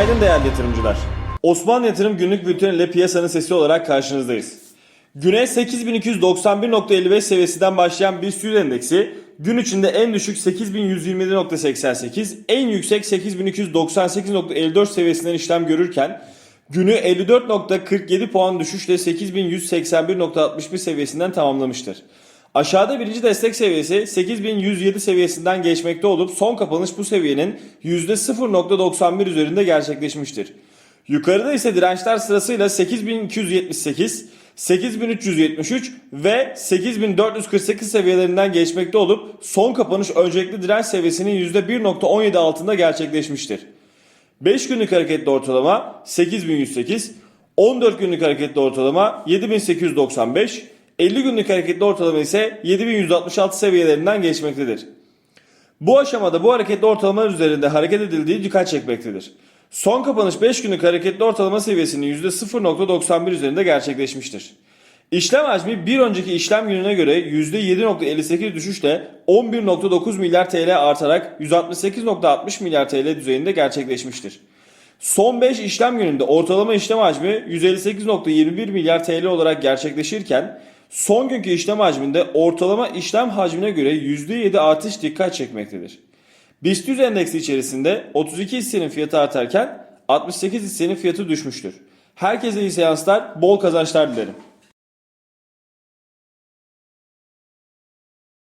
Günaydın değerli yatırımcılar. Osmanlı Yatırım günlük bülten ile piyasanın sesi olarak karşınızdayız. Güne 8291.55 seviyesinden başlayan BIST 100 endeksi gün içinde en düşük 8127.88, en yüksek 8298.54 seviyesinden işlem görürken günü 54.47 puan düşüşle 8181.61 seviyesinden tamamlamıştır. Aşağıda birinci destek seviyesi 8107 seviyesinden geçmekte olup son kapanış bu seviyenin %0.91 üzerinde gerçekleşmiştir. Yukarıda ise dirençler sırasıyla 8278, 8373 ve 8448 seviyelerinden geçmekte olup son kapanış öncelikli direnç seviyesinin %1.17 altında gerçekleşmiştir. 5 günlük hareketli ortalama 8108, 14 günlük hareketli ortalama 7895, 50 günlük hareketli ortalama ise 7166 seviyelerinden geçmektedir. Bu aşamada bu hareketli ortalamalar üzerinde hareket edildiği dikkat çekmektedir. Son kapanış 5 günlük hareketli ortalama seviyesinin %0.91 üzerinde gerçekleşmiştir. İşlem hacmi bir önceki işlem gününe göre %7.58 düşüşle 11.9 milyar TL artarak 168.60 milyar TL düzeyinde gerçekleşmiştir. Son 5 işlem gününde ortalama işlem hacmi 158.21 milyar TL olarak gerçekleşirken son günkü işlem hacminde ortalama işlem hacmine göre %7 artış dikkat çekmektedir. BIST 100 endeksi içerisinde 32 hissenin fiyatı artarken 68 hissenin fiyatı düşmüştür. Herkese iyi seanslar, bol kazançlar dilerim.